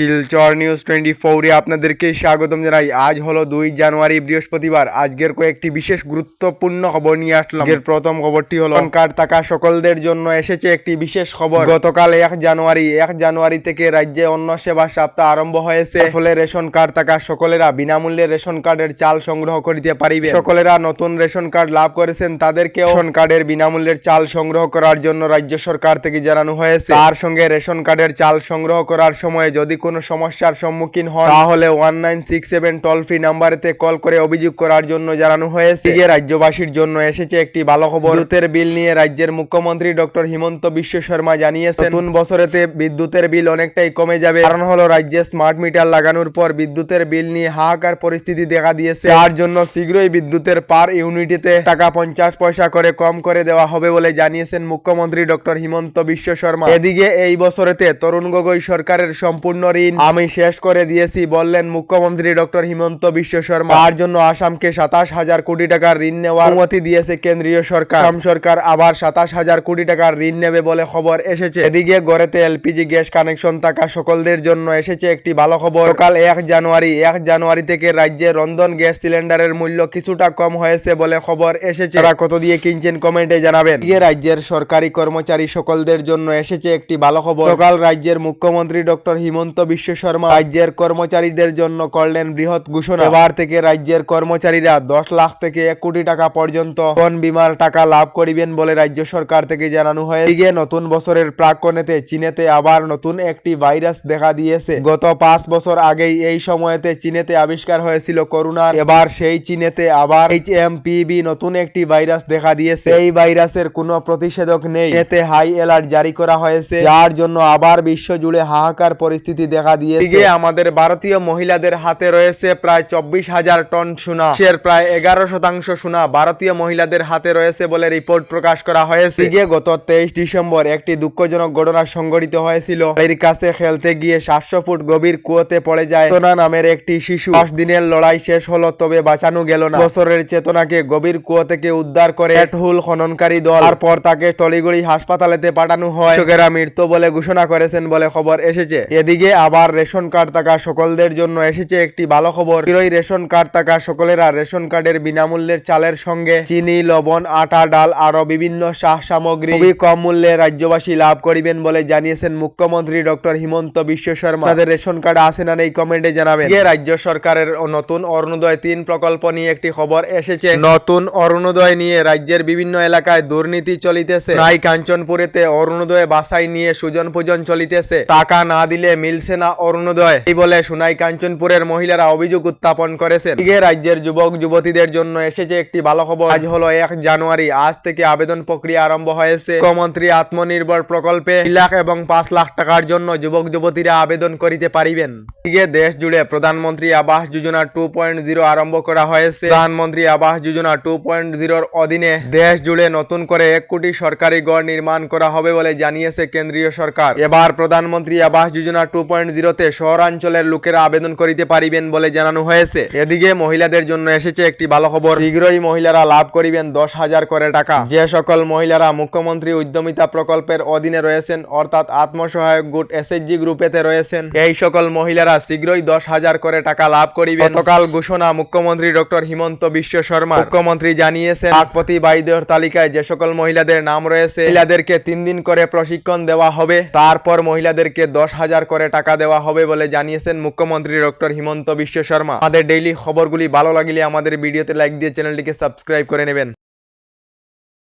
Silchar news twenty ফোরে আপনাদেরকে স্বাগতম জানাই। আজ হলো দুই জানুয়ারি বৃহস্পতিবার। আজকের কয়েকটি বিশেষ গুরুত্বপূর্ণ খবর নিয়ে আসলাম। আজকের প্রথম খবরটি হলো কার্ড থাকা সকলদের জন্য এসেছে একটি বিশেষ খবর। গতকাল এক জানুয়ারি এক জানুয়ারি থেকে রাজ্যে অন্য সেবা সপ্তাহ আরম্ভ হয়েছে। ফলে রেশন কার্ড থাকা সকলেরা বিনামূল্যে রেশন কার্ডের চাল সংগ্রহ করিতে পারিবে সকলেরা নতুন রেশন কার্ড লাভ করেছেন। তাদেরকেও রেশন কার্ডের বিনামূল্যের চাল সংগ্রহ করার জন্য রাজ্য সরকার থেকে জানানো হয়েছে। তার সঙ্গে রেশন কার্ডের চাল সংগ্রহ করার সময় যদি কোনো সমস্যার সম্মুখীন হন। তাহলে one nine six seven toll free নাম্বারেতে call করে অভিযোগ করার জন্য জানানো হয়েছে। এদিকে রাজ্যবাসীর জন্য এসেছে একটি ভালো খবর বিদ্যুতের বিল নিয়ে রাজ্যের মুখ্যমন্ত্রী ডক্টর হিমন্ত বিশ্ব শর্মা জানিয়েছেন, নতুন বছরেতে বিদ্যুতের বিল অনেকটাই কমে যাবে। কারণ হলো, রাজ্যে স্মার্ট মিটার লাগানোর পর বিদ্যুতের বিল নিয়ে হাহাকার পরিস্থিতি দেখা দিয়েছে। তার জন্য শীঘ্রই বিদ্যুতের পার ইউনিটিতে টাকা পঞ্চাশ পয়সা করে কম করে দেওয়া হবে বলে জানিয়েছেন মুখ্যমন্ত্রী ডক্টর হিমন্ত বিশ্ব শর্মা। এদিকে এই বছরেতে তরুণ গগৈ সরকারের সম্পূর্ণ ঋণ আমি শেষ করে দিয়েছি বললেন মুখ্যমন্ত্রী ডক্টর হিমন্ত বিশ্ব শর্মা। তার জন্য আসামকে সাতাশ হাজার কোটি টাকার ঋণ নেওয়ার অনুমতি দিয়েছে কেন্দ্রীয় সরকার। আসাম সরকার আবার সাতাশ হাজার কোটি টাকার ঋণ নেবে বলে খবর এসেছে। এদিকে গড়েতে এলপিজি গ্যাস কানেকশন থাকা সকলদের জন্য এসেছে একটি ভালো খবর। সকাল এক জানুয়ারি এক জানুয়ারি থেকে রাজ্যে রন্ধন গ্যাস সিলিন্ডারের মূল্য কিছুটা কম হয়েছে বলে খবর এসেছে। তারা কত দিয়ে কিনছেন কমেন্টে জানাবেন। এদিকে রাজ্যের সরকারি কর্মচারী সকলদের জন্য এসেছে একটি ভালো খবর। সকাল রাজ্যের মুখ্যমন্ত্রী ডক্টর হিমন্ত বিশ্ব শর্মা রাজ্যের কর্মচারীদের জন্য করলেন বৃহৎ ঘোষণা। এবার থেকে রাজ্যের কর্মচারীরা দশ লাখ থেকে এক কোটি টাকা পর্যন্ত কোন বিমার টাকা লাভ করিবেন বলে রাজ্য সরকার থেকে জানানো হয়েছে। এদিকে নতুন বছরের প্রাক্কনেতে চীনেতে আবার নতুন একটি ভাইরাস দেখা দিয়েছে। গত পাঁচ বছর আগেই এই সময়তে চীনেতে আবিষ্কার হয়েছিল করোনার এবার সেই চীনেতে আবার এইচ এম পিবি নতুন একটি ভাইরাস দেখা দিয়েছে। এই ভাইরাসের কোনো প্রতিষেধক নেই। এতে হাই অ্যালার্ট জারি করা হয়েছে। যার জন্য আবার বিশ্ব জুড়ে হাহাকার পরিস্থিতি দেখা দিয়েছে। আমাদের ভারতীয় মহিলাদের হাতে রয়েছে প্রায় চব্বিশ হাজার টন সোনা। সে প্রায় এগারো শতাংশ সোনা ভারতীয় মহিলাদের হাতে রয়েছে বলে রিপোর্ট প্রকাশ করা হয়েছে। এদিকে গত তেইশ ডিসেম্বর একটি দুঃখজনক ঘটনা সংঘটিত হয়েছিল। এর কাছে খেলতে গিয়ে সাতশো ফুট গভীর কুয়োতে পড়ে যায় চেতনা নামের একটি শিশু। দশ দিনের লড়াই শেষ হলো, তবে বাঁচানো গেল না। বছরের চেতনাকে গভীর কুয়ো থেকে উদ্ধার করে পেটহুল খননকারী দল। তারপর তাকে তলিগুড়ি হাসপাতালেতে পাঠানো হয়। কৃষকেরা মৃত্যু বলে ঘোষণা করেছেন বলে খবর এসেছে। এদিকে আবার রেশন কার্ড থাকা সকলদের জন্য এসেছে একটি ভালো খবর। শীঘ্রই রেশন কার্ড থাকা সকলেরা রেশন কার্ডের বিনামূল্যের চালের সঙ্গে চিনি, লবণ, আটা, ডাল আরও বিভিন্ন সাহ সামগ্রী খুবই কম মূল্যে রাজ্যবাসী লাভ করিবেন বলে জানিয়েছেন মুখ্যমন্ত্রী ডক্টর হিমন্ত বিশ্ব শর্মা। তাদের রেশন কার্ড আছে না নেই কমেন্টে জানাবেন। রাজ্য সরকারের নতুন অরুণোদয় তিন প্রকল্প নিয়ে একটি খবর এসেছে। নতুন অরুণোদয় নিয়ে রাজ্যের বিভিন্ন এলাকায় দুর্নীতি চলিতেছে। নাই কাঞ্চনপুরেতে অরুণোদয় বাসাই নিয়ে সুজন পূজন চলিতেছে। টাকা না দিলে মিলছে না অরুণোদয়। এই বলে সোনাই কাঞ্চনপুরের মহিলারা অভিযোগ উত্থাপন করেছেন। এদিকে রাজ্যের যুবক, যুবতীদের জন্য এসেছে একটি ভালো খবর আজ হলো এক জানুয়ারি। আজ থেকে আবেদন প্রক্রিয়া আরম্ভ হয়েছে। মুখ্যমন্ত্রী আত্মনির্ভর প্রকল্পে লাখ এবং পাঁচ লাখ টাকার জন্য যুবক, যুবতীরা আবেদন করিতে পারিবেন। দিকে দেশ জুড়ে প্রধানমন্ত্রী Awas Yojana two point zero আরম্ভ করা হয়েছে। প্রধানমন্ত্রী আবাস যোজনা টু পয়েন্ট জিরোর অধীনে দেশ জুড়ে নতুন করে এক কোটি সরকারি গড় নির্মাণ করা হবে বলে জানিয়েছে কেন্দ্রীয় সরকার। এবার প্রধানমন্ত্রী আবাস যোজনা টু পয়েন্ট জিরোতে শহরাঞ্চলের লোকেরা আবেদন করিতে পারিবেন বলে জানানো হয়েছে। এদিকে মহিলাদের জন্য এসেছে একটি ভালো খবর। শীঘ্রই মহিলারা লাভ করিবেন দশ হাজার করে টাকা। যে সকল মহিলারা মুখ্যমন্ত্রী উদ্যমিতা প্রকল্পের অধীনে রয়েছেন, অর্থাৎ আত্মসহায়ক গুট এসএইচজি গ্রুপেতে রয়েছেন, এই সকল মহিলারা শীঘ্রই দশ হাজার করে টাকা লাভ করিবেন। গতকাল ঘোষণা মুখ্যমন্ত্রী ডক্টর হিমন্ত বিশ্ব শর্মা মুখ্যমন্ত্রী জানিয়েছেন, লাখপতি বাইদের তালিকায় যে সকল মহিলাদের নাম রয়েছে, মহিলাদেরকে তিন দিন করে প্রশিক্ষণ দেওয়া হবে। তারপর মহিলাদেরকে দশ হাজার করে টাকা দেওয়া হবে বলে জানিয়েছেন মুখ্যমন্ত্রী ডক্টর হিমন্ত বিশ্ব শর্মা। আমাদের ডেইলি খবরগুলি ভালো লাগলে আমাদের ভিডিওতে লাইক দিয়ে চ্যানেলটিকে সাবস্ক্রাইব করে নেবেন।